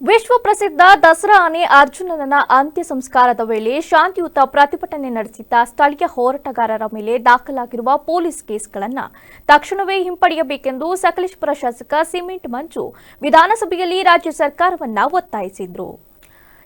ವಿಶ್ವ ಪ್ರಸಿದ್ಧ ದಸರಾ ಆನೆ ಅರ್ಜುನನ ಅಂತ್ಯ ಸಂಸ್ಕಾರದ ವೇಳೆ ಶಾಂತಿಯುತ ಪ್ರತಿಭಟನೆ ನಡೆಸಿದ್ದ ಸ್ಥಳೀಯ ಹೋರಾಟಗಾರರ ಮೇಲೆ ದಾಖಲಾಗಿರುವ ಪೊಲೀಸ್ ಕೇಸ್ಗಳನ್ನು ತಕ್ಷಣವೇ ಹಿಂಪಡೆಯಬೇಕೆಂದು ಸಕಲೇಶ್ಪುರ ಶಾಸಕ ಸಿಮೆಂಟ್ ಮಂಜು ವಿಧಾನಸಭೆಯಲ್ಲಿ ರಾಜ್ಯ ಸರ್ಕಾರವನ್ನು ಒತ್ತಾಯಿಸಿದ್ರು.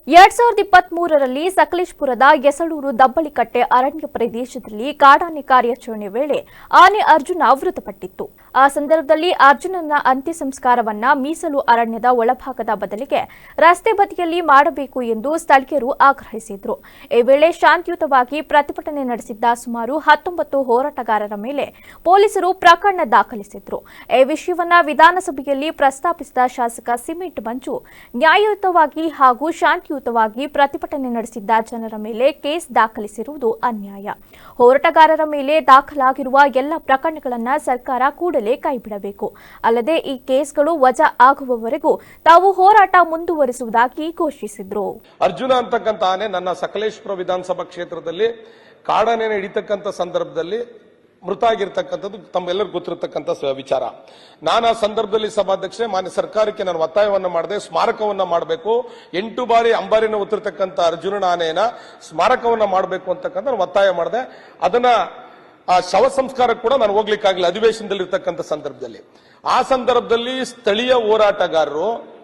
ಎರಡ್ ಸಾವಿರದ ಇಪ್ಪತ್ತ್ ಮೂರರಲ್ಲಿ ಸಕಲೇಶ್ಪುರದ ಯಸಳೂರು ದಬ್ಬಳಿಕಟ್ಟೆ ಅರಣ್ಯ ಪ್ರದೇಶದಲ್ಲಿ ಕಾಡಾನೆ ಕಾರ್ಯಾಚರಣೆ ವೇಳೆ ಆನೆ ಅರ್ಜುನ ಮೃತಪಟ್ಟಿತ್ತು. ಆ ಸಂದರ್ಭದಲ್ಲಿ ಅರ್ಜುನನ ಅಂತ್ಯ ಸಂಸ್ಕಾರವನ್ನ ಮೀಸಲು ಅರಣ್ಯದ ಒಳಭಾಗದ ಬದಲಿಗೆ ರಸ್ತೆ ಬದಿಯಲ್ಲಿ ಮಾಡಬೇಕು ಎಂದು ಸ್ಥಳೀಯರು ಆಗ್ರಹಿಸಿದ್ರು. ಈ ವೇಳೆ ಶಾಂತಿಯುತವಾಗಿ ಪ್ರತಿಭಟನೆ ನಡೆಸಿದ್ದ ಸುಮಾರು ಹತ್ತೊಂಬತ್ತು ಹೋರಾಟಗಾರರ ಮೇಲೆ ಪೊಲೀಸರು ಪ್ರಕರಣ ದಾಖಲಿಸಿದ್ರು. ಈ ವಿಷಯವನ್ನ ವಿಧಾನಸಭೆಯಲ್ಲಿ ಪ್ರಸ್ತಾಪಿಸಿದ ಶಾಸಕ ಸಿಮೆಂಟ್ ಮಂಜು ನ್ಯಾಯಯುತವಾಗಿ ಹಾಗೂ ಶಾಂತಿಯುತವಾಗಿ ಪ್ರತಿಭಟನೆ ನಡೆಸಿದ್ದ ಜನರ ಮೇಲೆ ಕೇಸ್ ದಾಖಲಿಸಿರುವುದು ಅನ್ಯಾಯ. ಹೋರಾಟಗಾರರ ಮೇಲೆ ದಾಖಲಾಗಿರುವ ಎಲ್ಲ ಪ್ರಕರಣಗಳನ್ನು ಸರ್ಕಾರ ಕೂಡಲೇ ಕೈಬಿಡಬೇಕು. ಅಲ್ಲದೆ ಈ ಕೇಸ್ಗಳು ವಜಾ ಆಗುವವರೆಗೂ ತಾವು ಹೋರಾಟ ಮುಂದುವರಿಸುವುದಾಗಿ ಘೋಷಿಸಿದ್ರು. ಅರ್ಜುನ ಅಂತಕ್ಕಂಥ ಆನೆ ನನ್ನ ಸಕಲೇಶ್ವರ ವಿಧಾನಸಭಾ ಕ್ಷೇತ್ರದಲ್ಲಿ ಕಾಡನೆ ಹಿಡಿತಕ್ಕಂಥ ಸಂದರ್ಭದಲ್ಲಿ ಮೃತ ಆಗಿರ್ತಕ್ಕಂಥದ್ದು ತಮ್ಮೆಲ್ಲರಿಗೂ ಗೊತ್ತಿರತಕ್ಕಂಥ ವಿಚಾರ. ನಾನು ಆ ಸಂದರ್ಭದಲ್ಲಿ ಸಭಾಧ್ಯಕ್ಷೆ ಮಾನ್ಯ ಸರ್ಕಾರಕ್ಕೆ ನಾನು ಒತ್ತಾಯವನ್ನು ಮಾಡಿದೆ, ಸ್ಮಾರಕವನ್ನ ಮಾಡಬೇಕು. ಎಂಟು ಬಾರಿ ಅಂಬಾರಿನ ಒತ್ತಿರ್ತಕ್ಕಂಥ ಅರ್ಜುನ ಆನೆಯನ್ನ ಸ್ಮಾರಕವನ್ನ ಮಾಡಬೇಕು ಅಂತಕ್ಕಂಥ ನಾನು ಒತ್ತಾಯ ಮಾಡಿದೆ. ಅದನ್ನ, ಆ ಶವ ಸಂಸ್ಕಾರಕ್ಕೆ ಕೂಡ ನಾನು ಹೋಗ್ಲಿಕ್ಕಾಗಲಿಲ್ಲ ಅಧಿವೇಶನದಲ್ಲಿ ಇರ್ತಕ್ಕಂಥ ಸಂದರ್ಭದಲ್ಲಿ. ಆ ಸಂದರ್ಭದಲ್ಲಿ ಸ್ಥಳೀಯ ಹೋರಾಟಗಾರರು,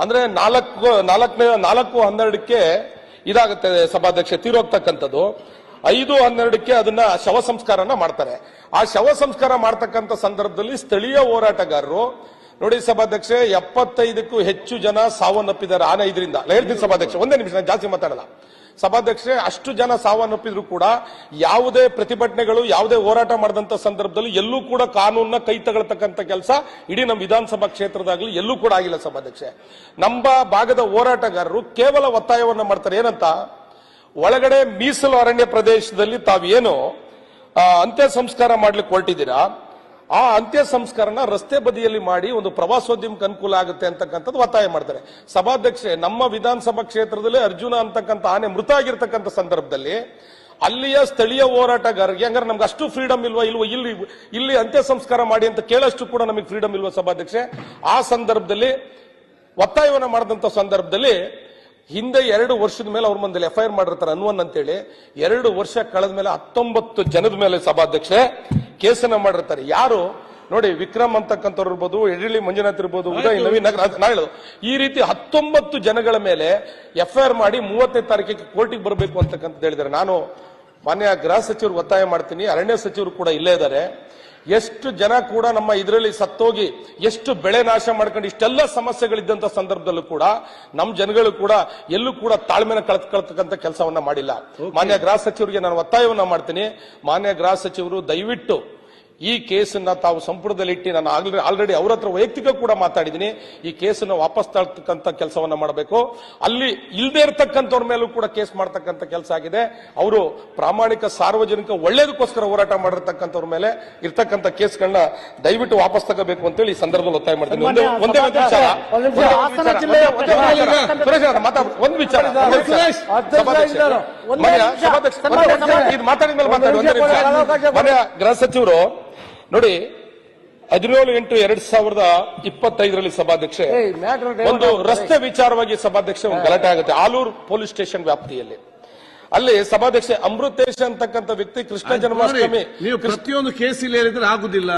ಅಂದ್ರೆ ನಾಲ್ಕು, ನಾಲ್ಕನೇ, ನಾಲ್ಕು ಹನ್ನೆರಡಕ್ಕೆ ಇದಾಗುತ್ತೆ ಸಭಾಧ್ಯಕ್ಷ, ತೀರೋಗ್ತಕ್ಕಂಥದ್ದು. ಐದು ಹನ್ನೆರಡಕ್ಕೆ ಅದನ್ನ ಶವ ಸಂಸ್ಕಾರನ ಮಾಡ್ತಾರೆ. ಆ ಶವ ಸಂಸ್ಕಾರ ಮಾಡ್ತಕ್ಕಂಥ ಸಂದರ್ಭದಲ್ಲಿ ಸ್ಥಳೀಯ ಹೋರಾಟಗಾರರು, ನೋಡಿ ಸಭಾಧ್ಯಕ್ಷೆ ಎಪ್ಪತ್ತೈದಕ್ಕೂ ಹೆಚ್ಚು ಜನ ಸಾವನ್ನಪ್ಪಿದ್ದಾರೆ ಆನೆ ಇದರಿಂದ ಹೇಳ್ತೀನಿ ಸಭಾಧ್ಯಕ್ಷ ಒಂದೇ ನಿಮಿಷ, ನಾನು ಜಾಸ್ತಿ ಮಾತಾಡಲ್ಲ. ಸಭಾಧ್ಯಕ್ಷೆ ಅಷ್ಟು ಜನ ಸಾವನ್ನಪ್ಪಿದ್ರು ಕೂಡ ಯಾವುದೇ ಪ್ರತಿಭಟನೆಗಳು, ಯಾವುದೇ ಹೋರಾಟ ಮಾಡಿದಂತ ಸಂದರ್ಭದಲ್ಲಿ ಎಲ್ಲೂ ಕೂಡ ಕಾನೂನ ಕೈ ತಗೊಳ್ತಕ್ಕಂಥ ಕೆಲಸ ಇಡೀ ನಮ್ಮ ವಿಧಾನಸಭಾ ಕ್ಷೇತ್ರದಾಗಲಿ ಎಲ್ಲೂ ಕೂಡ ಆಗಿಲ್ಲ ಸಭಾಧ್ಯಕ್ಷೆ ನಮ್ಮ ಭಾಗದ ಹೋರಾಟಗಾರರು ಕೇವಲ ಒತ್ತಾಯವನ್ನು ಮಾಡ್ತಾರೆ. ಏನಂತ? ಒಳಗಡೆ ಮೀಸಲು ಅರಣ್ಯ ಪ್ರದೇಶದಲ್ಲಿ ತಾವೇನು ಅಂತ್ಯ ಸಂಸ್ಕಾರ ಮಾಡ್ಲಿಕ್ಕೆ ಹೊರಟಿದ್ದೀರಾ? ಆ ಅಂತ್ಯ ಸಂಸ್ಕಾರನ ರಸ್ತೆ ಬದಿಯಲ್ಲಿ ಮಾಡಿ ಒಂದು ಪ್ರವಾಸೋದ್ಯಮಕ್ಕೆ ಅನುಕೂಲ ಆಗುತ್ತೆ ಅಂತಕ್ಕಂಥದ್ದು ಒತ್ತಾಯ ಮಾಡ್ತಾರೆ. ಸಭಾಧ್ಯಕ್ಷೆ, ನಮ್ಮ ವಿಧಾನಸಭಾ ಕ್ಷೇತ್ರದಲ್ಲಿ ಅರ್ಜುನ ಅಂತಕ್ಕಂಥ ಆನೆ ಮೃತ ಆಗಿರ್ತಕ್ಕಂಥ ಸಂದರ್ಭದಲ್ಲಿ ಅಲ್ಲಿಯ ಸ್ಥಳೀಯ ಹೋರಾಟಗಾರರಿಗೆ ಹಂಗಾರೆ ನಮ್ಗೆ ಅಷ್ಟು ಫ್ರೀಡಮ್ ಇಲ್ವಾ? ಇಲ್ವಾ? ಇಲ್ಲಿ ಇಲ್ಲಿ ಅಂತ್ಯ ಸಂಸ್ಕಾರ ಮಾಡಿ ಅಂತ ಕೇಳಷ್ಟು ಕೂಡ ನಮಗೆ ಫ್ರೀಡಮ್ ಇಲ್ವಾ ಸಭಾಧ್ಯಕ್ಷೆ? ಆ ಸಂದರ್ಭದಲ್ಲಿ ಒತ್ತಾಯವನ್ನು ಮಾಡಿದಂತ ಸಂದರ್ಭದಲ್ಲಿ ಹಿಂದೆ ಎರಡು ವರ್ಷದ ಮೇಲೆ ಅವ್ರ ಮುಂದೆ ಎಫ್ ಐ ಆರ್ ಮಾಡಿರ್ತಾರೆ ಅನ್ವನ್ ಅಂತೇಳಿ. ಎರಡು ವರ್ಷ ಕಳೆದ ಮೇಲೆ ಹತ್ತೊಂಬತ್ತು ಜನದ ಮೇಲೆ ಸಭಾಧ್ಯಕ್ಷೆ ಕೇಸನ್ನ ಮಾಡಿರ್ತಾರೆ. ಯಾರು? ನೋಡಿ ವಿಕ್ರಮ್ ಅಂತಕ್ಕಂಥವ್ರು ಇರ್ಬೋದು ಎಡಿಳಿ ಮಂಜುನಾಥ್ ಇರ್ಬೋದು ಉದಯ್ ನವೀನ್ ನಗರ ನಾಳೆ ಈ ರೀತಿ ಹತ್ತೊಂಬತ್ತು ಜನಗಳ ಮೇಲೆ ಎಫ್ ಐ ಆರ್ ಮಾಡಿ ಮೂವತ್ತನೇ ತಾರೀಕಿಗೆ ಕೋರ್ಟಿಗೆ ಬರಬೇಕು ಅಂತಕ್ಕಂಥ ಹೇಳಿದ್ದಾರೆ. ನಾನು ಮಾನ್ಯ ಗೃಹ ಸಚಿವರು ಒತ್ತಾಯ ಮಾಡ್ತೀನಿ. ಅರಣ್ಯ ಸಚಿವರು ಕೂಡ ಇಲ್ಲೇ ಇದ್ದಾರೆ. ಎಷ್ಟು ಜನ ಕೂಡ ನಮ್ಮ ಇದರಲ್ಲಿ ಸತ್ತೋಗಿ ಎಷ್ಟು ಬೆಳೆ ನಾಶ ಮಾಡ್ಕೊಂಡು ಇಷ್ಟೆಲ್ಲ ಸಮಸ್ಯೆಗಳಿದ್ದಂತ ಸಂದರ್ಭದಲ್ಲೂ ಕೂಡ ನಮ್ಮ ಜನಗಳು ಕೂಡ ಎಲ್ಲೂ ಕೂಡ ತಾಳ್ಮೆನ ಕಳ್ತಕ್ಕಂಥ ಕೆಲಸವನ್ನ ಮಾಡಿಲ್ಲ. ಮಾನ್ಯ ಗೃಹ ಸಚಿವರಿಗೆ ನಾನು ಒತ್ತಾಯವನ್ನ ಮಾಡ್ತೀನಿ. ಮಾನ್ಯ ಗೃಹ ಸಚಿವರು ದಯವಿಟ್ಟು ಈ ಕೇಸನ್ನ ತಾವು ಸಂಪುಟದಲ್ಲಿ ಇಟ್ಟು ನಾನು ಆಲ್ರೆಡಿ ಅವ್ರ ಹತ್ರ ವೈಯಕ್ತಿಕ ಕೂಡ ಮಾತಾಡಿದ್ದೀನಿ. ಈ ಕೇಸನ್ನು ವಾಪಸ್ ತಳ್ತಕ್ಕಂಥ ಕೆಲಸವನ್ನ ಮಾಡಬೇಕು. ಅಲ್ಲಿ ಇಲ್ಲದೆ ಇರತಕ್ಕಂಥವ್ರ ಮೇಲೂ ಕೂಡ ಕೇಸ್ ಮಾಡ್ತಕ್ಕಂಥ ಕೆಲಸ ಆಗಿದೆ. ಅವರು ಪ್ರಾಮಾಣಿಕ ಸಾರ್ವಜನಿಕ ಒಳ್ಳೇದಕ್ಕೋಸ್ಕರ ಹೋರಾಟ ಮಾಡಿರ್ತಕ್ಕಂಥವ್ರ ಮೇಲೆ ಇರ್ತಕ್ಕಂಥ ಕೇಸ್ಗಳನ್ನ ದಯವಿಟ್ಟು ವಾಪಸ್ ತಗೋಬೇಕು ಅಂತೇಳಿ ಈ ಸಂದರ್ಭದಲ್ಲಿ ಒತ್ತಾಯ ಮಾಡ್ತೀನಿ. ಒಂದೇ ಒಂದೇ ಒಂದು ವಿಚಾರ. ಒಂದು ವಿಚಾರ. ಸಭಾಧ್ಯಕ್ಷ, ಮಾತಾಡಿದ ಮೇಲೆ ಮಾತಾಡಿ. ಮಾನ್ಯ ಗೃಹ ಸಚಿವರು ನೋಡಿ ಹದಿನೇಳು ಎಂಟು ಎರಡ್ ಸಾವಿರದ ಇಪ್ಪತ್ತೈದರಲ್ಲಿ ಸಭಾಧ್ಯಕ್ಷೆ ಒಂದು. ರಸ್ತೆ ವಿಚಾರವಾಗಿ ಸಭಾಧ್ಯಕ್ಷೆ ಒಂದು ಗಲಾಟೆ ಆಗುತ್ತೆ. ಆಲೂರು ಪೊಲೀಸ್ ಸ್ಟೇಷನ್ ವ್ಯಾಪ್ತಿಯಲ್ಲಿ. ಅಲ್ಲಿ ಸಭಾಧ್ಯಕ್ಷೆ ಅಮೃತೇಶ್ ಅಂತಕ್ಕಂಥ ವ್ಯಕ್ತಿ ಕೃಷ್ಣ ಜನ್ಮಾಷ್ಟಮಿ ನೀವು ಪ್ರತಿಯೊಂದು ಕೇಸ್ ಇಲ್ಲಿ ಹೇಳಿದ್ರೆ ಆಗುದಿಲ್ಲ.